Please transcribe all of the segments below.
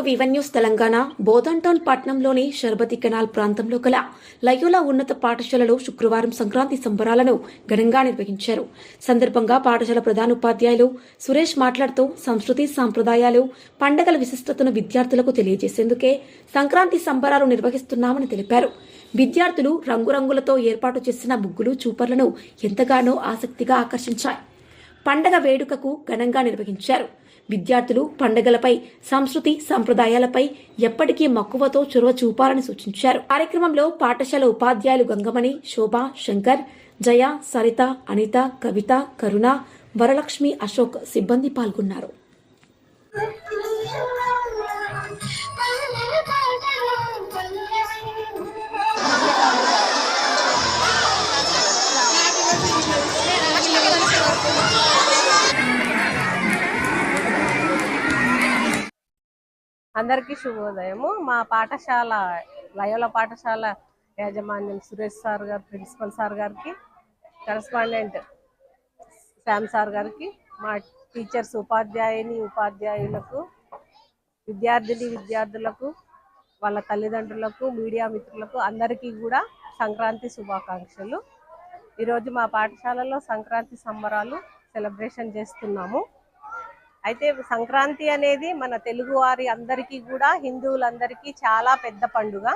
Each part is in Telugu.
టు వివన్ న్యూస్ తెలంగాణ బోధన్ పట్నంలోని షర్బతి కెనాల్ ప్రాంతంలో గల లయోలా ఉన్నత పాఠశాలలో శుక్రవారం సంక్రాంతి సంబరాలను ఘనంగా నిర్వహించారు. సందర్భంగా పాఠశాల ప్రధానోపాధ్యాయులు సురేష్ మాట్లాడుతూ సంస్కృతి సాంప్రదాయాలు పండగల విశిష్టతను విద్యార్థులకు తెలియజేసేందుకే సంక్రాంతి సంబరాలు నిర్వహిస్తున్నామని తెలిపారు. విద్యార్థులు రంగురంగులతో ఏర్పాటు చేసిన ముగ్గులు చూపర్లను ఎంతగానో ఆసక్తిగా ఆకర్షించాయి. పండగ వేడుకకు ఘనంగా నిర్వహించారు. విద్యార్థులు పండగలపై సంస్కృతి సంప్రదాయాలపై ఎప్పటికీ మక్కువతో చొరవ చూపాలని సూచించారు. కార్యక్రమంలో పాఠశాల ఉపాధ్యాయులు గంగమణి శోభ శంకర్ జయ సరిత అనిత కవిత కరుణ వరలక్ష్మి అశోక్ సిబ్బంది పాల్గొన్నారు. అందరికీ శుభోదయము. మా పాఠశాల లయోల పాఠశాల యాజమాన్యం సురేష్ సార్ గారు ప్రిన్సిపల్ సార్ గారికి కరస్పాండెంట్ శ్యామ్ సార్ గారికి మా టీచర్స్ ఉపాధ్యాయుని ఉపాధ్యాయులకు విద్యార్థిని విద్యార్థులకు వాళ్ళ తల్లిదండ్రులకు మీడియా మిత్రులకు అందరికీ కూడా సంక్రాంతి శుభాకాంక్షలు. ఈరోజు మా పాఠశాలలో సంక్రాంతి సంబరాలు సెలబ్రేషన్ చేస్తున్నాము. అయితే సంక్రాంతి అనేది మన తెలుగు వారి అందరికీ కూడా హిందువులందరికీ చాలా పెద్ద పండుగ.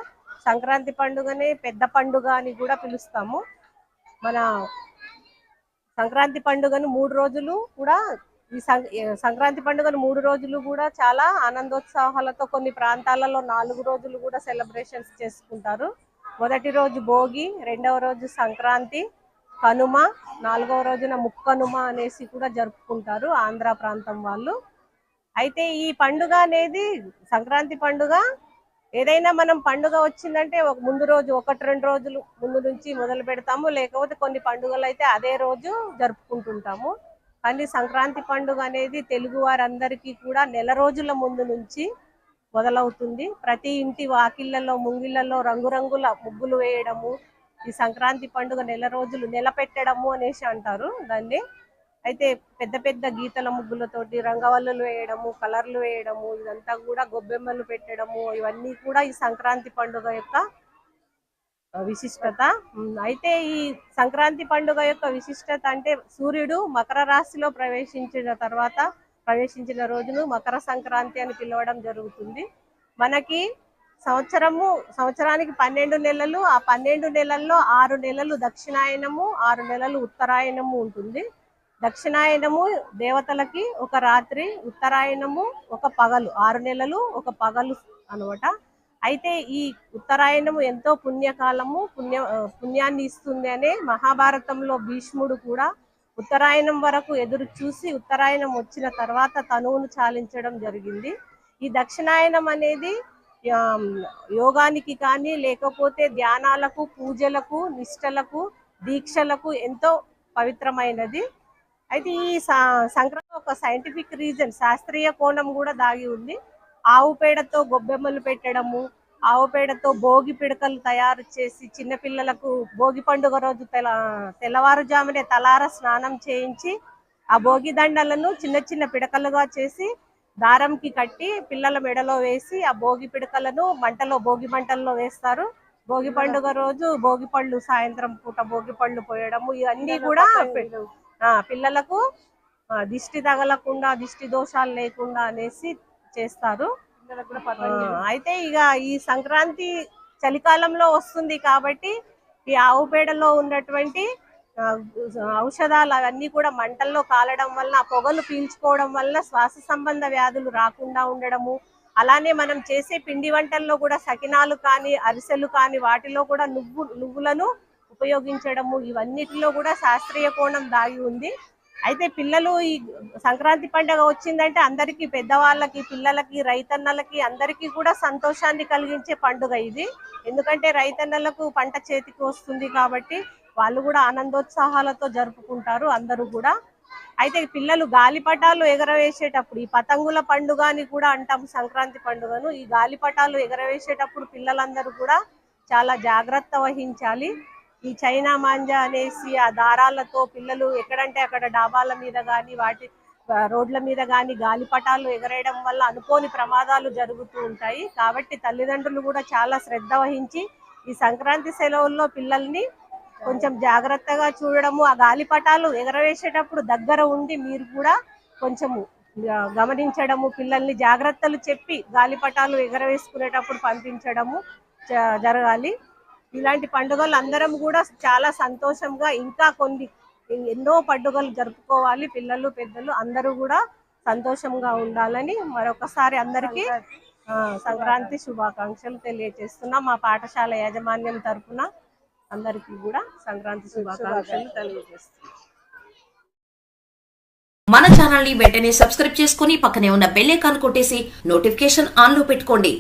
సంక్రాంతి పండుగనే పెద్ద పండుగ అని కూడా పిలుస్తాము. మన సంక్రాంతి పండుగను మూడు రోజులు కూడా ఈ సంక్రాంతి పండుగను మూడు రోజులు కూడా చాలా ఆనందోత్సాహాలతో కొన్ని ప్రాంతాలలో నాలుగు రోజులు కూడా సెలబ్రేషన్స్ చేసుకుంటారు. మొదటి రోజు భోగి రెండవ రోజు సంక్రాంతి కనుమ నాలుగవ రోజున ముక్కనుమ అనేసి కూడా జరుపుకుంటారు ఆంధ్ర ప్రాంతం వాళ్ళు. అయితే ఈ పండుగ అనేది సంక్రాంతి పండుగ. ఏదైనా మనం పండుగ వచ్చిందంటే ఒక ముందు రోజు ఒకటి రెండు రోజులు ముందు నుంచి మొదలు పెడతాము. లేకపోతే కొన్ని పండుగలు అయితే అదే రోజు జరుపుకుంటుంటాము. కానీ సంక్రాంతి పండుగ అనేది తెలుగు వారందరికీ కూడా నెల రోజుల ముందు నుంచి మొదలవుతుంది. ప్రతి ఇంటి వాకిళ్ళలో ముంగిళ్ళలో రంగురంగుల ముగ్గులు వేయడము ఈ సంక్రాంతి పండుగ నెల రోజులు నెల పెట్టడము అనేసి అంటారు దాన్ని. అయితే పెద్ద పెద్ద గీతల ముగ్గులతోటి రంగవల్లులు వేయడము కలర్లు వేయడము ఇదంతా కూడా గొబ్బెమ్మలు పెట్టడము ఇవన్నీ కూడా ఈ సంక్రాంతి పండుగ యొక్క విశిష్టత. అయితే ఈ సంక్రాంతి పండుగ యొక్క విశిష్టత అంటే సూర్యుడు మకర రాశిలో ప్రవేశించిన తర్వాత ప్రవేశించిన రోజును మకర సంక్రాంతి అని పిలవడం జరుగుతుంది. మనకి సంవత్సరము సంవత్సరానికి పన్నెండు నెలలు ఆ పన్నెండు నెలల్లో ఆరు నెలలు దక్షిణాయనము ఆరు నెలలు ఉత్తరాయణము ఉంటుంది. దక్షిణాయనము దేవతలకి ఒక రాత్రి ఉత్తరాయణము ఒక పగలు ఆరు నెలలు ఒక పగలు అనమాట. అయితే ఈ ఉత్తరాయణము ఎంతో పుణ్యకాలము పుణ్య పుణ్యాన్ని ఇస్తుంది అనే మహాభారతంలో భీష్ముడు కూడా ఉత్తరాయణం వరకు ఎదురు చూసి ఉత్తరాయణం వచ్చిన తర్వాత తనువును చాలించడం జరిగింది. ఈ దక్షిణాయనం అనేది యోగానికి కానీ లేకపోతే ధ్యానాలకు పూజలకు నిష్టలకు దీక్షలకు ఎంతో పవిత్రమైనది. అయితే ఈ సంక్రాంతి ఒక సైంటిఫిక్ రీజన్ శాస్త్రీయ కోణం కూడా దాగి ఉంది. ఆవు పేడతో గొబ్బెమ్మలు పెట్టడము ఆవు పేడతో భోగి పిడకలు తయారు చేసి చిన్నపిల్లలకు భోగి పండుగ రోజు తెల తెల్లవారుజామునే తలార స్నానం చేయించి ఆ భోగి దండలను చిన్న చిన్న పిడకలుగా చేసి దారంకి కట్టి పిల్లల మెడలో వేసి ఆ భోగి పిడకలను మంటలో భోగి మంటల్లో వేస్తారు. భోగి పండుగ రోజు భోగి పళ్ళు సాయంత్రం పూట భోగి పళ్ళు పోయడము ఇవన్నీ కూడా ఆ, పిల్లలకు ఆ, దిష్టి తగలకుండా దిష్టి దోషాలు లేకుండా అనేసి చేస్తారు. అయితే ఇక ఈ సంక్రాంతి చలికాలంలో వస్తుంది కాబట్టి ఈ ఆవు పేడలో ఉన్నటువంటి ఔషధాలు అవన్నీ కూడా మంటల్లో కాలడం వల్ల ఆ పొగలు పీల్చుకోవడం వల్ల శ్వాస సంబంధ వ్యాధులు రాకుండా ఉండడము అలానే మనం చేసే పిండి వంటల్లో కూడా సకినాలు కానీ అరిసెలు కానీ వాటిలో కూడా నువ్వు నువ్వులను ఉపయోగించడము ఇవన్నిటిలో కూడా శాస్త్రీయ కోణం దాగి ఉంది. అయితే పిల్లలు ఈ సంక్రాంతి పండుగ వచ్చిందంటే అందరికీ పెద్దవాళ్ళకి పిల్లలకి రైతన్నలకి అందరికీ కూడా సంతోషాన్ని కలిగించే పండుగ ఇది. ఎందుకంటే రైతన్నలకు పంట చేతికి వస్తుంది కాబట్టి వాళ్ళు కూడా ఆనందోత్సాహాలతో జరుపుకుంటారు అందరూ కూడా. అయితే పిల్లలు గాలిపటాలు ఎగరవేసేటప్పుడు ఈ పతంగుల పండుగ అని కూడా అంటాం సంక్రాంతి పండుగను. ఈ గాలిపటాలు ఎగరవేసేటప్పుడు పిల్లలందరూ కూడా చాలా జాగ్రత్త వహించాలి. ఈ చైనా మాంజా అనేసి ఆ దారాలతో పిల్లలు ఎక్కడంటే అక్కడ డాబాల మీద కానీ వాటి రోడ్ల మీద కానీ గాలిపటాలు ఎగరేయడం వల్ల అనుకోని ప్రమాదాలు జరుగుతూ ఉంటాయి. కాబట్టి తల్లిదండ్రులు కూడా చాలా శ్రద్ధ వహించి ఈ సంక్రాంతి సెలవుల్లో పిల్లల్ని కొంచెం జాగ్రత్తగా చూడడము ఆ గాలిపటాలు ఎగరవేసేటప్పుడు దగ్గర ఉండి మీరు కూడా కొంచెము గమనించడము పిల్లల్ని జాగ్రత్తలు చెప్పి గాలిపటాలు ఎగరవేసుకునేటప్పుడు పంపించడము జ- జరగాలి. ఇలాంటి పండుగలు అందరం కూడా చాలా సంతోషంగా ఇంకా కొన్ని ఎన్నో పండుగలు జరుపుకోవాలి. పిల్లలు పెద్దలు అందరూ కూడా సంతోషంగా ఉండాలని మరొకసారి అందరికీ సంక్రాంతి శుభాకాంక్షలు తెలియజేస్తున్నా. మా పాఠశాల యాజమాన్యం తరపున అందరికీ కూడా సంక్రాంతి శుభాకాంక్షలు తెలియజేస్తున్నాం మన ఛానల్ని వెంటనే సబ్స్క్రైబ్ చేసుకుని పక్కనే ఉన్న బెల్ ఐకాన్ కొట్టేసి నోటిఫికేషన్ ఆన్లో పెట్టుకోండి.